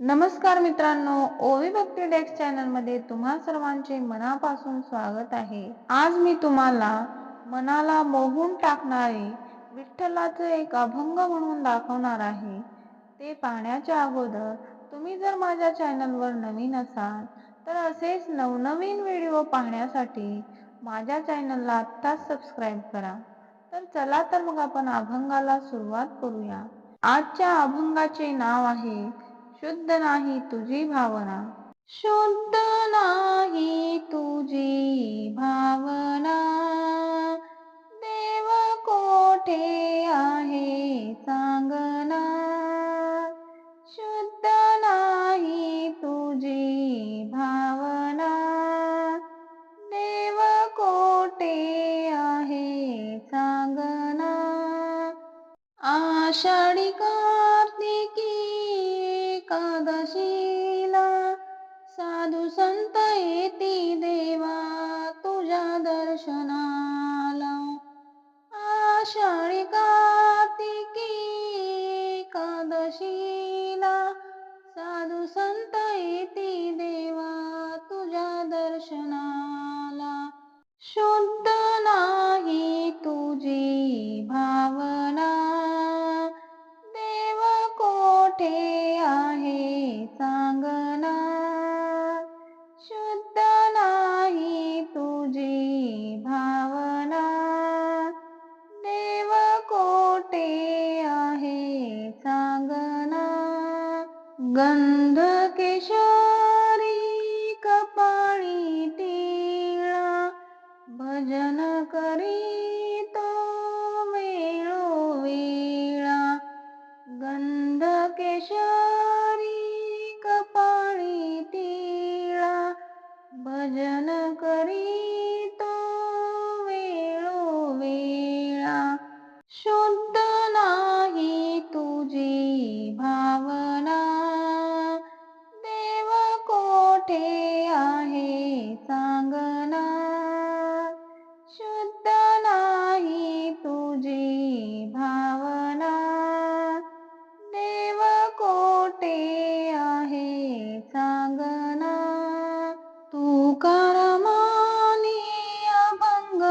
नमस्कार मित्रांनो ओवी भक्ती डेक्स चॅनलमध्ये तुम्हा सर्वांचे मनापासून स्वागत आहे. आज मी तुम्हाला मनाला मोहून टाकणारे विठ्ठलाचं एक अभंग म्हणून दाखवणार आहे. ते पाहण्याच्या अगोदर तुम्ही जर माझ्या चॅनलवर नवीन असाल तर असेच नवनवीन व्हिडिओ पाहण्यासाठी माझ्या चॅनलला आत्ताच सबस्क्राईब करा. तर चला तर मग आपण अभंगाला सुरुवात करूया. आजच्या अभंगाचे नाव आहे शुद्ध नाही तुझी भावना. शुद्ध नाही तुझी भावना. देव कोठे आहे सांगना. शुद्ध नाही तुझी भावना. देव कोठे आहे सांगना. आषाढी एकादशीला साधू संत येती देवा तुझ्या दर्शनाला. आषाढी कार्तिकी एकादशीला साधू संत येती देवा तुझ्या दर्शनाला. शुद्ध भावना देव कोठे आहे सांगना? शुद्ध नाही तुझी भावना. देव कोठे आहे सांगना? तू करमानी अभंग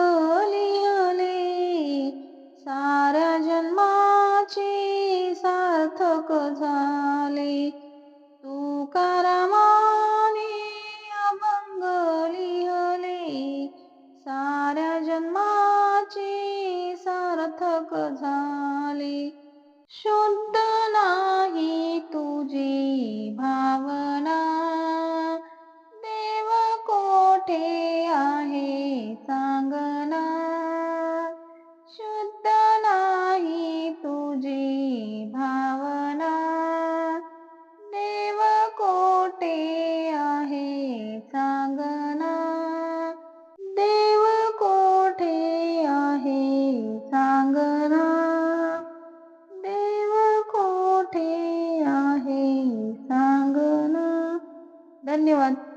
लिहले सारा जन्माची सार्थक झाले. तू करमाने अभंग लिहले. साऱ्या जन्माचे सार्थक झाले. धन्यवाद.